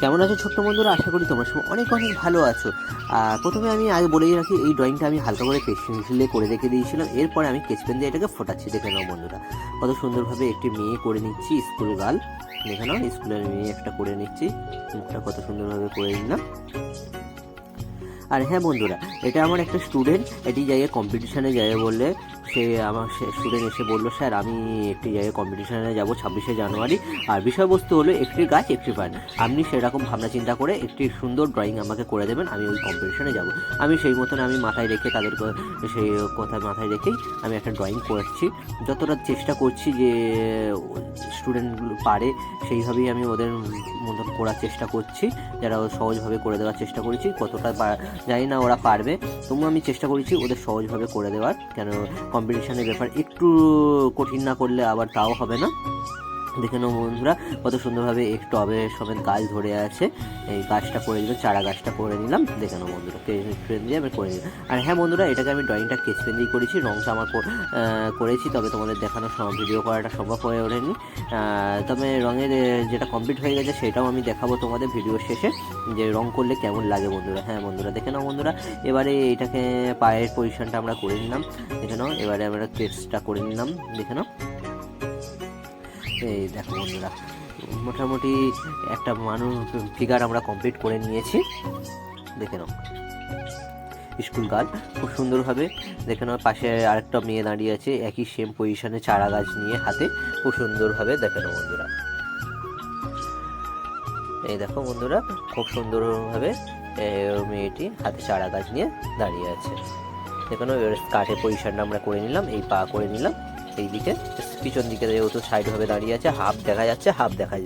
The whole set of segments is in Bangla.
কেমন আছো ছোট্ট বন্ধুরা? আশা করি তোমরা সব অনেক অনেক ভালো আছো। প্রথমে আমি আগে বলেই রাখি, এই ড্রয়িংটা আমি হালকা করে পেন্সিলে করে রেখে দিয়েছিলাম। এরপরে আমি স্কেচ পেন দিয়ে এটাকে ফোটাচ্ছি, দেখে নাও বন্ধুরা। কত সুন্দরভাবে একটি মেয়ে করে নিচ্ছি স্কুল গার্ল দেখে নাও স্কুলের মেয়ে একটা করে নিচ্ছি। মুখটা কত সুন্দরভাবে করে নিলাম। আর হ্যাঁ বন্ধুরা, এটা আমার একটা স্টুডেন্ট এটি জায়গায় কম্পিটিশানে যাবে বললে সে আমার স্টুডেন্ট এসে বলল, স্যার, আমি একটি জায়গায় কম্পিটিশানে যাব ছাব্বিশে জানুয়ারি। আর বিষয়বস্তু হলো একটি গাছ, একটি প্রাণ আপনি সেরকম ভাবনা চিন্তা করে একটি সুন্দর ড্রয়িং আমাকে করে দেবেন, আমি ওই কম্পিটিশানে যাব। আমি সেই মতন আমি মাথায় রেখে তাদের সেই কথা মাথায় রেখেই আমি একটা ড্রয়িং করছি। যতটা চেষ্টা করছি যে স্টুডেন্টগুলো পারে, সেইভাবেই আমি ওদের মতন করার চেষ্টা করছি। যারা সহজভাবে করে দেওয়ার চেষ্টা করেছি, কতটা জানি না ওরা পারবে। তবুও আমি চেষ্টা করেছি ওদের সহজভাবে করে দেওয়ার। কেন কম্পিটিশনের ব্যাপার একটু কঠিন না করলে আবার তাও হবে না। দেখে নাও বন্ধুরা, কত সুন্দরভাবে একটু টবে সমেত গাছ ধরে আছে। এই গাছটা করে দিলাম, চারা গাছটা করে নিলাম। দেখে নাও বন্ধুরা পেন দিয়ে আমি করে নিলাম আর হ্যাঁ বন্ধুরা, এটাকে আমি ড্রয়িংটা কেচ পেন দিয়ে করেছি, রংটা আমার করেছি, তবে তোমাদের দেখানো ভিডিও করাটা সম্ভব হয়ে ওঠেনি। তবে রঙের যেটা কমপ্লিট হয়ে গেছে, সেটাও আমি দেখাবো তোমাদের ভিডিও শেষে, যে রং করলে কেমন লাগে বন্ধুরা। হ্যাঁ বন্ধুরা, দেখে নাও বন্ধুরা, এবারে এটাকে পায়ের পজিশনটা আমরা করে নিলাম। দেখে নাও, এবারে আমরা কেসটা করে নিলাম। দেখে নাও। এই দেখো বন্ধুরা, মোটামুটি একটা মানুষ ফিগার আমরা কমপ্লিট করে নিয়েছি। দেখে নাও। স্কুল গার্ল, খুব সুন্দরভাবে দেখে নাও, পাশে আরেকটা মেয়ে দাঁড়িয়ে আছে, একই সেম পজিশনে চারা গাছ নিয়ে হাতে, খুব সুন্দরভাবে দেখে নাও বন্ধুরা। এই দেখো বন্ধুরা, খুব সুন্দরভাবে মেয়েটি হাতে চারা গাছ নিয়ে দাঁড়িয়ে আছে। দেখুন কাঠের পজিশনটা আমরা করে নিলাম, এই পা করে নিলাম। এই দিকে পিছন দিকে যেহেতু সাইড ভাবে দাঁড়িয়ে আছে হাফ দেখা যাচ্ছে হাফ দেখা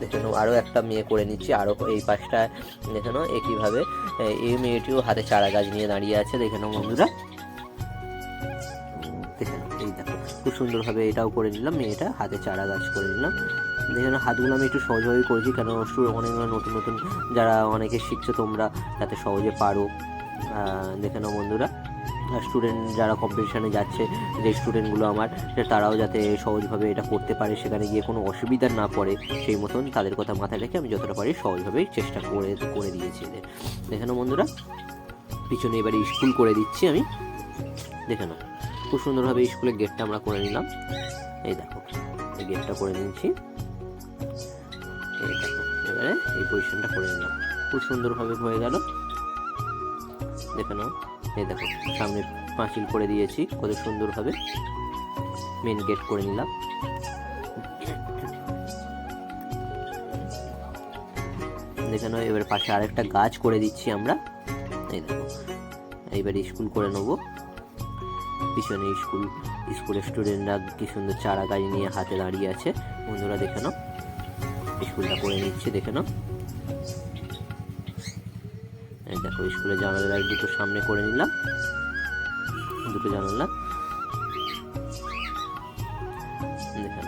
দেখে নাও আরও একটা মেয়ে করে নিচ্ছি আরও এই পাশটা দেখে নাও একইভাবে এই মেয়েটিও হাতে চারা গাছ নিয়ে দাঁড়িয়ে আছে, দেখে নাও বন্ধুরা। দেখে নাও, এই দেখো, খুব সুন্দরভাবে এটাও করে নিলাম, মেয়েটা হাতে চারা গাছ করে নিলাম। দেখে নাও, হাতগুলো আমি একটু সহজভাবেই করেছি, কেন অনেকগুলো নতুন নতুন যারা অনেকে শিখছো তোমরা, যাতে সহজে পারো। দেখে নাও বন্ধুরা। স্টুডেন্ট যারা কম্পিটিশানে যাচ্ছে, যে স্টুডেন্টগুলো আমার তারাও যাতে সহজভাবে এটা করতে পারে, সেখানে গিয়ে কোনো অসুবিধা না পড়ে, সেই মতন তাদের কথা মাথায় রেখে আমি যতটা পারি সহজভাবেই চেষ্টা করে করে দিয়েছি এদের। দেখে বন্ধুরা, পিছনে এবারে স্কুল করে দিচ্ছি আমি। দেখে নাও, খুব সুন্দরভাবে স্কুলের গেটটা আমরা করে নিলাম। এই দেখো, এই গেটটা করে নিচ্ছি। এবারে এই পজিশনটা করে নিলাম। খুব সুন্দরভাবে হয়ে গেল। দেখে নাও এই দেখো, সামনে পাঁচিল করে দিয়েছি, কত সুন্দরভাবে। মেন গেট করে নিলাম। দেখে নাও, এবার পাশে আরেকটা গাছ করে দিচ্ছি আমরা। এই দেখো, এইবার স্কুল করে নেব। পিছনে স্কুল, স্কুলের স্টুডেন্টরা কি সুন্দর চারা গাড়ি নিয়ে হাতে দাঁড়িয়ে আছে। বন্ধুরা, দেখে নাও। স্কুলটা করে নিচ্ছে, দেখে নাও। এই দেখো স্কুলের জানালার দুটো সামনে করে নিলাম। দুটো জানালা। দেখে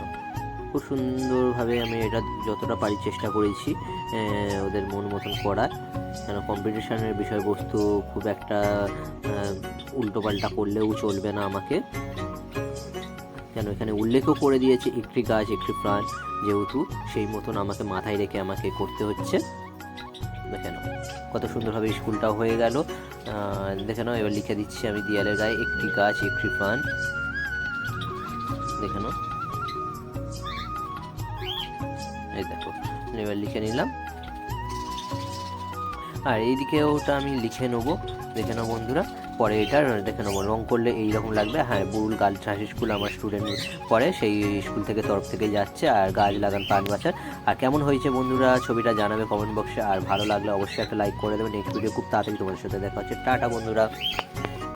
খুব সুন্দরভাবে আমি এটা যতটা পারি চেষ্টা করেছি ওদের মন মতন করার। কেন কম্পিটিশনের বিষয়বস্তু খুব একটা উল্টো পাল্টা করলেও চলবে না আমাকে। কেন, এখানে উল্লেখও করে দিয়েছে, একটি গাছ, একটি প্রাণ, যেহেতু সেই মতন আমাকে মাথায় রেখে আমাকে করতে হচ্ছে। দেখে নাও কত সুন্দরভাবে স্কুলটাও হয়ে গেল। দেখে নাও, এবার লিখে দিচ্ছি আমি দেয়ালের গায়ে একটি গাছ, একটি প্রাণ। দেখে নাও। এই দেখো, এবার লিখে নিলাম। আর এইদিকে ওটা আমি লিখে নেব। দেখে নাও বন্ধুরা। পরে এটা দেখে নেব রং করলে এইরকম লাগবে। হ্যাঁ বুরুল গার্লস হাই স্কুল, আমার স্টুডেন্ট পরে সেই স্কুল থেকে তরফ থেকে যাচ্ছে আর গাছ লাগান পান বাঁচান আর কেমন হয়েছে বন্ধুরা, ছবিটা জানাবে কমেন্ট বক্সে আর ভালো লাগলে অবশ্যই একটা লাইক করে দেবে। নেক্সট ভিডিও খুব তাড়াতাড়ি তোমাদের সাথে দেখা হচ্ছে। টাটা বন্ধুরা।